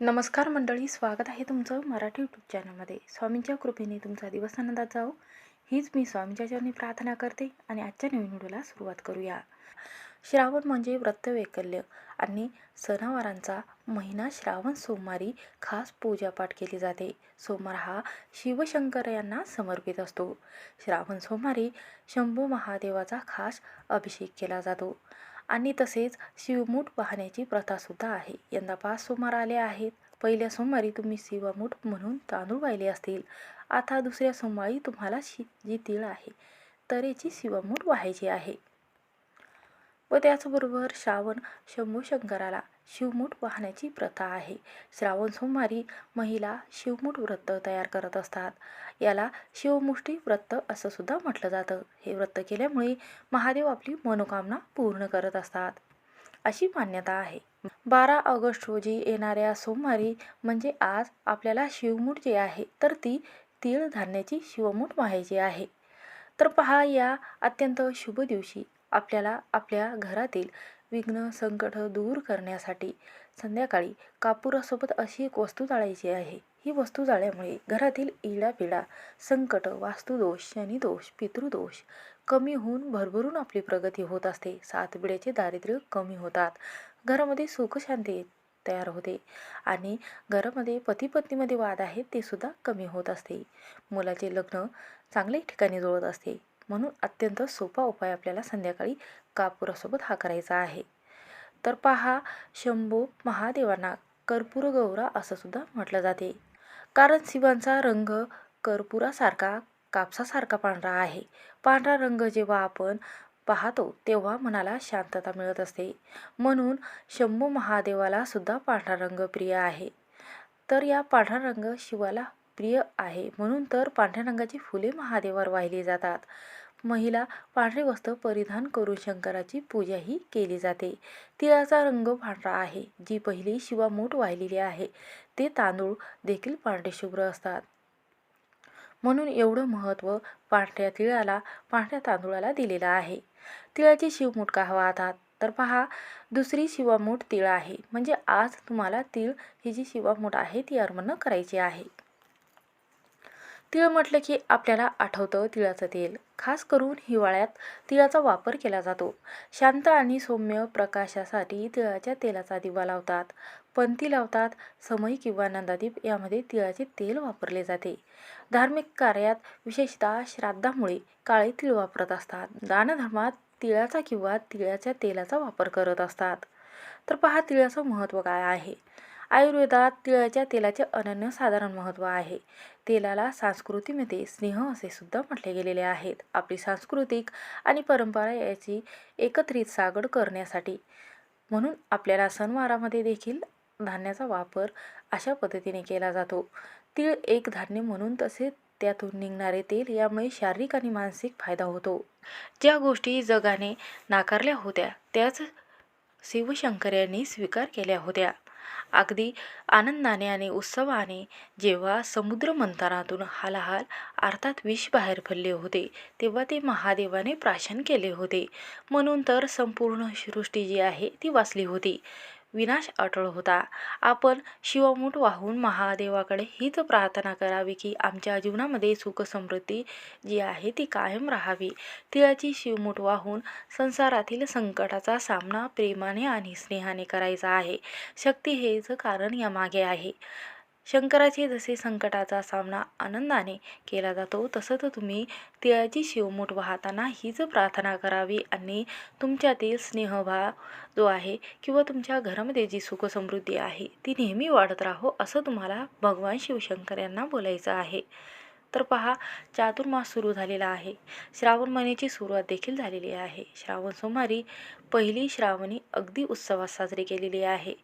नमस्कार मंडळी स्वागत आहे तुमचं मराठी यूट्यूब चॅनलमध्ये स्वामींच्या कृपेने तुमचा दिवस आनंदात जाओ हीच मी स्वामींच्या चरणी प्रार्थना करते आणि आजच्या नवीन व्हिडिओला सुरुवात करूया. श्रावण म्हणजे व्रतवैकल्य आणि सणावारांचा महिना श्रावण सोमवारी खास पूजापाठ केली जाते. सोमवार हा शिवशंकर यांना समर्पित असतो. श्रावण सोमवारी शंभू महादेवाचा खास अभिषेक केला जातो. आणि तसेच शिवमूठ वाहण्याची प्रथासुद्धा आहे. यंदा पाच सोमवार आले आहेत. पहिल्या सोमवारी तुम्ही शिवमूठ म्हणून तांदूळ वाहिले असतील. आता दुसऱ्या सोमवारी तुम्हाला शि जी तीळ आहे. तऱ्हेची शिवमूठ व्हायची आहे. व त्याचबरोबर श्रावण शंभू शंकराला शिवमूठ वाहण्याची प्रथा आहे. श्रावण सोमवारी महिला शिवमूठ व्रत तयार करत असतात. याला शिवमुष्टी व्रत असं सुद्धा म्हटलं जातं. हे व्रत केल्यामुळे महादेव आपली मनोकामना पूर्ण करत असतात. अशी मान्यता आहे. बारा ऑगस्ट रोजी येणाऱ्या सोमवारी म्हणजे आज आपल्याला शिवमूठ जे आहे तर ती तीळ धान्याची शिवमूठ व्हायची आहे. तर पहा या अत्यंत शुभ दिवशी आपल्याला आपल्या घरातील विघ्न संकट दूर करण्यासाठी संध्याकाळी कापुरासोबत अशी एक वस्तू जाळायची आहे. ही वस्तू जाळल्यामुळे घरातील इडापिडा संकट वास्तुदोष शनिदोष पितृदोष कमी होऊन भरभरून आपली प्रगती होत असते. सात बिड्याचे दारिद्र्य कमी होतात. घरामध्ये सुखशांती तयार होते आणि घरामध्ये पती पत्नीमध्ये वाद आहेत ते सुद्धा कमी होत असते. मुलाचे लग्न चांगल्या ठिकाणी जुळत असते. म्हणून अत्यंत सोपा उपाय आपल्याला संध्याकाळी कापुरासोबत हा करायचा आहे. तर पहा शंभू महादेवांना कर्पूर गौरा असं सुद्धा म्हटलं जाते. कारण शिवांचा रंग कर्पुरासारखा कापसासारखा पांढरा आहे. पांढरा रंग जेव्हा आपण पाहतो तेव्हा मनाला शांतता मिळत असते. म्हणून शंभू महादेवाला सुद्धा पांढरा रंग प्रिय आहे. तर या पांढरा रंग शिवाला प्रिय आहे. म्हणून तर पांढऱ्या रंगाची फुले महादेवावर वाहिली जातात. महिला पांढरे वस्त्र परिधान करून शंकराची पूजाही केली जाते. तिळाचा रंग पांढरा आहे. जी पहिली शिवामूठ वाहिलेली आहे. ते तांदूळ देखील पांढरे शुभ्र असतात. म्हणून एवढं महत्त्व पांढऱ्या तिळाला पांढऱ्या तांदूळाला दिलेलं आहे. तिळाची शिवमूठ का वाहतात तर पहा दुसरी शिवामूठ तिळ आहे. म्हणजे आज तुम्हाला तिळ ही जी शिवामूठ आहे ती अर्पण करायची आहे. तिळ म्हटलं की आपल्याला आठवतं तिळाचं तेल. खास करून हिवाळ्यात तिळाचा वापर केला जातो. शांत आणि सौम्य प्रकाशासाठी तिळाच्या तेलाचा दिवा लावतात. पंथी लावतात. समय किंवा नंदादीप यामध्ये तिळाचे तेल वापरले जाते. धार्मिक कार्यात विशेषतः श्राद्धामुळे काळे तिळ वापरत असतात. दानधर्मात तिळाचा किंवा तिळाच्या तेलाचा वापर करत असतात. तर पहा तिळाचं महत्त्व काय आहे? आयुर्वेदात तिळाच्या तेलाचे अनन्यसाधारण महत्त्व आहे. तेलाला संस्कृतीमध्ये स्नेह असे सुद्धा म्हटले गेलेले आहेत. आपली सांस्कृतिक आणि परंपरा याची एकत्रित सागड करण्यासाठी म्हणून आपल्याला सणवारामध्ये देखील धान्याचा वापर अशा पद्धतीने केला जातो. तीळ एक धान्य म्हणून तसे त्यातून निघणारे तेल यामुळे शारीरिक आणि मानसिक फायदा होतो. ज्या गोष्टी जगाने नाकारल्या होत्या त्याच शिवशंकर यांनी स्वीकार केल्या होत्या. अगदी आनंदाने आणि उत्सवाने जेव्हा समुद्र मंथनातून हालाहाल अर्थात विष बाहेर पडले होते तेव्हा ते महादेवाने प्राशन केले होते. म्हणून तर संपूर्ण सृष्टी जी आहे ती वाचली होती. विनाश अटळ होता. आपण शिवमूठ वाहून महादेवाकडे हीच प्रार्थना करावी की आमच्या जीवनामध्ये सुख समृद्धी जी आहे ती कायम राहावी. तिळाची शिवमूठ वाहून संसारातील संकटाचा सामना प्रेमाने आणि स्नेहाने करायचा आहे. शक्ती हेच कारण यामागे आहे. शंकराचे जसे संकटाचा सामना आनंदाने केला जातो तसंच तुम्ही तिळाची शिवमूठ वाहताना हीच प्रार्थना करावी आणि तुमच्यातील स्नेहभाव जो आहे किंवा तुमच्या घरामध्ये जी सुखसमृद्धी आहे ती नेहमी वाढत राहो असं तुम्हाला भगवान शिवशंकर यांना बोलायचं आहे. तर पहा चातुर्मास सुरू झालेला आहे. श्रावण महिन्याची सुरुवात देखील झालेली आहे. श्रावण सोमवारी पहिली श्रावणी अगदी उत्सवात साजरी केलेली आहे.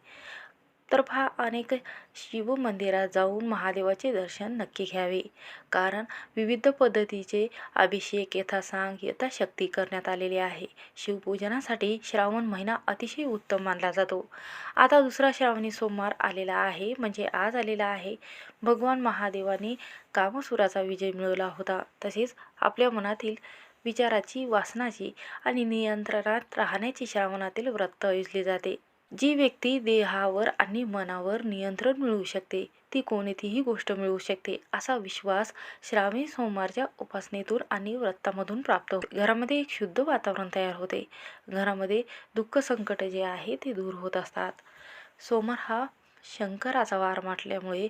तर पहा अनेक शिवमंदिरात जाऊन महादेवाचे दर्शन नक्की घ्यावे. कारण विविध पद्धतीचे अभिषेक यथासांग यथाशक्ती करण्यात आलेले आहे. शिवपूजनासाठी श्रावण महिना अतिशय उत्तम मानला जातो. आता दुसरा श्रावणी सोमवार आलेला आहे म्हणजे आज आलेला आहे. भगवान महादेवाने कामसुराचा विजय मिळवला होता. तसेच आपल्या मनातील विचाराची वासनाची आणि नियंत्रणात राहण्याची श्रावणातील व्रत आयोजले जाते. जी व्यक्ती देहावर आणि मनावर नियंत्रण मिळवू शकते ती कोणतीही गोष्ट मिळवू शकते असा विश्वास श्रावणी सोमवारच्या उपासनेतून आणि व्रतामधून प्राप्त होते. घरामध्ये एक शुद्ध वातावरण तयार होते. घरामध्ये दुःख संकट जे आहे ते दूर होत असतात. सोमवार हा शंकराचा वार म्हटल्यामुळे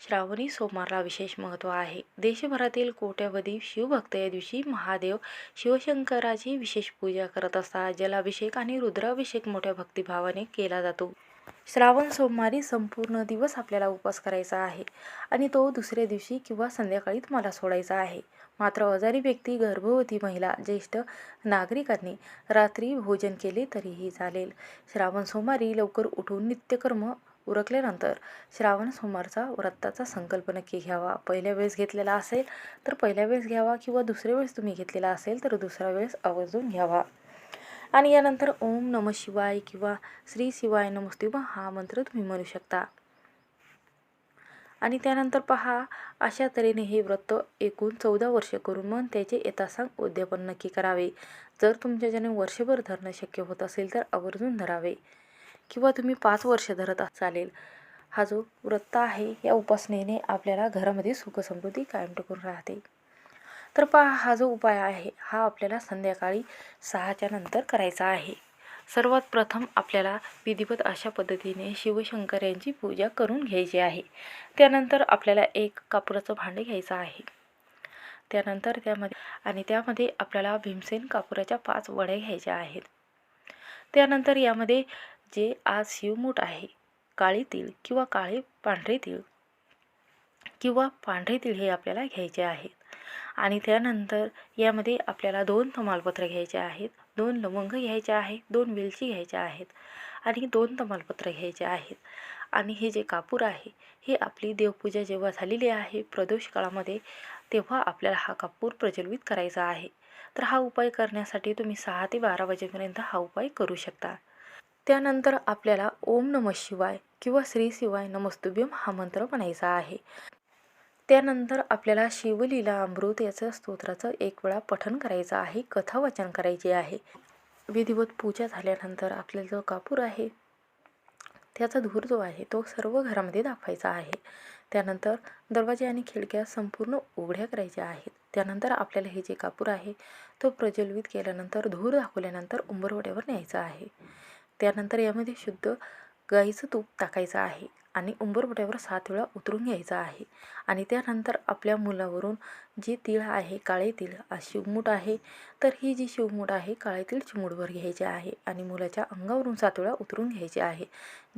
श्रावणी सोमवारला विशेष महत्त्व आहे. देशभरातील कोट्यावधी शिवभक्त या दिवशी महादेव शिवशंकराची विशेष पूजा करत असतात जलाभिषेक आणि रुद्राभिषेक मोठ्या भक्तिभावाने केला जातो. श्रावण सोमवारी संपूर्ण दिवस आपल्याला उपवास करायचा आहे आणि तो दुसऱ्या दिवशी किंवा संध्याकाळी तुम्हाला सोडायचा आहे. मात्र आजारी व्यक्ती गर्भवती महिला ज्येष्ठ नागरिकांनी रात्री भोजन केले तरीही चालेल. श्रावण सोमवारी लवकर उठून नित्यकर्म उरकल्यानंतर श्रावण सोमवारचा व्रताचा संकल्प नक्की घ्यावा. पहिल्या वेळेस घेतलेला असेल तर पहिल्या वेळेस घ्यावा किंवा दुसऱ्या वेळेस तुम्ही घेतलेला असेल तर दुसऱ्या वेळेस आवर्जून घ्यावा. आणि यानंतर ओम नम शिवाय किंवा श्री शिवाय नमस्तुभ्यम हा मंत्र तुम्ही म्हणू शकता. आणि त्यानंतर पहा अशा तऱ्हेने हे व्रत एकूण चौदा वर्ष करून मग त्याचे येतासांग उद्यापन नक्की करावे. जर तुमच्याच्याने वर्षभर धरणं शक्य होत असेल तर आवर्जून धरावे. किंवा तुम्ही पाच वर्ष धरत चालेल. हा जो व्रत आहे या उपासनेने आपल्याला घरामध्ये सुखसमृद्धी कायम टिकून राहते. तर पहा हा जो उपाय आहे हा आपल्याला संध्याकाळी सहाच्या नंतर करायचा आहे. सर्वात प्रथम आपल्याला विधिवत अशा पद्धतीने शिवशंकर यांची पूजा करून घ्यायची आहे. त्यानंतर आपल्याला एक कापुराचं भांडे घ्यायचं आहे. त्यानंतर त्यामध्ये आणि त्यामध्ये आपल्याला भीमसेन कापुराच्या पाच वड्या घ्यायच्या आहेत. त्यानंतर यामध्ये जे आज शिवमूठ आहे काळी तीळ किंवा काळे पांढरे तीळ किंवा पांढरे तीळ हे आपल्याला घ्यायचे आहेत. आणि त्यानंतर यामध्ये आपल्याला दोन तमालपत्र घ्यायचे आहेत दोन लवंग घ्यायचे आहे दोन वेलची घ्यायच्या आहेत आणि दोन तमालपत्र घ्यायचे आहेत. आणि हे जे कापूर आहे हे आपली देवपूजा जेव्हा झालेली आहे प्रदोष काळामध्ये तेव्हा आपल्याला हा कापूर प्रज्वलित करायचा आहे. तर हा उपाय करण्यासाठी तुम्ही सहा ते बारा वाजेपर्यंत हा उपाय करू शकता. त्यानंतर आपल्याला ओम नम शिवाय किंवा श्री शिवाय नमस्तुभ्यम हा मंत्र म्हणायचा आहे. त्यानंतर आपल्याला शिवलीला अमृत याचं स्तोत्राचं एक वेळा पठन करायचं आहे कथा वाचन करायची आहे. विधिवत पूजा झाल्यानंतर आपल्याला जो कापूर आहे त्याचा धूर जो आहे तो सर्व घरामध्ये दाखवायचा आहे. त्यानंतर दरवाजे आणि खिडक्या संपूर्ण उघड्या करायच्या आहेत. त्यानंतर आपल्याला हे जे कापूर आहे तो प्रज्वलित केल्यानंतर धूर दाखवल्यानंतर उंबरवड्यावर न्यायचा आहे. त्यानंतर यामध्ये शुद्ध गाईचं तूप टाकायचं आहे आणि उंबरवट्यावर सात वेळा उतरून घ्यायचं आहे. आणि त्यानंतर आपल्या मुलावरून जी तीळ आहे काळे तीळ शिवमूठ आहे तर ही जी शिवमूठ आहे काळे तीळ चिमूडवर घ्यायचे आहे आणि मुलाच्या अंगावरून सात वेळा उतरून घ्यायचे आहे.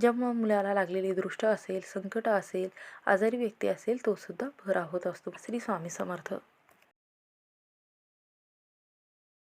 जेव्हा मुलाला लागलेली दृष्ट असेल संकट असेल आजारी व्यक्ती असेल तो सुद्धा भरा होत असतो. श्री स्वामी समर्थ.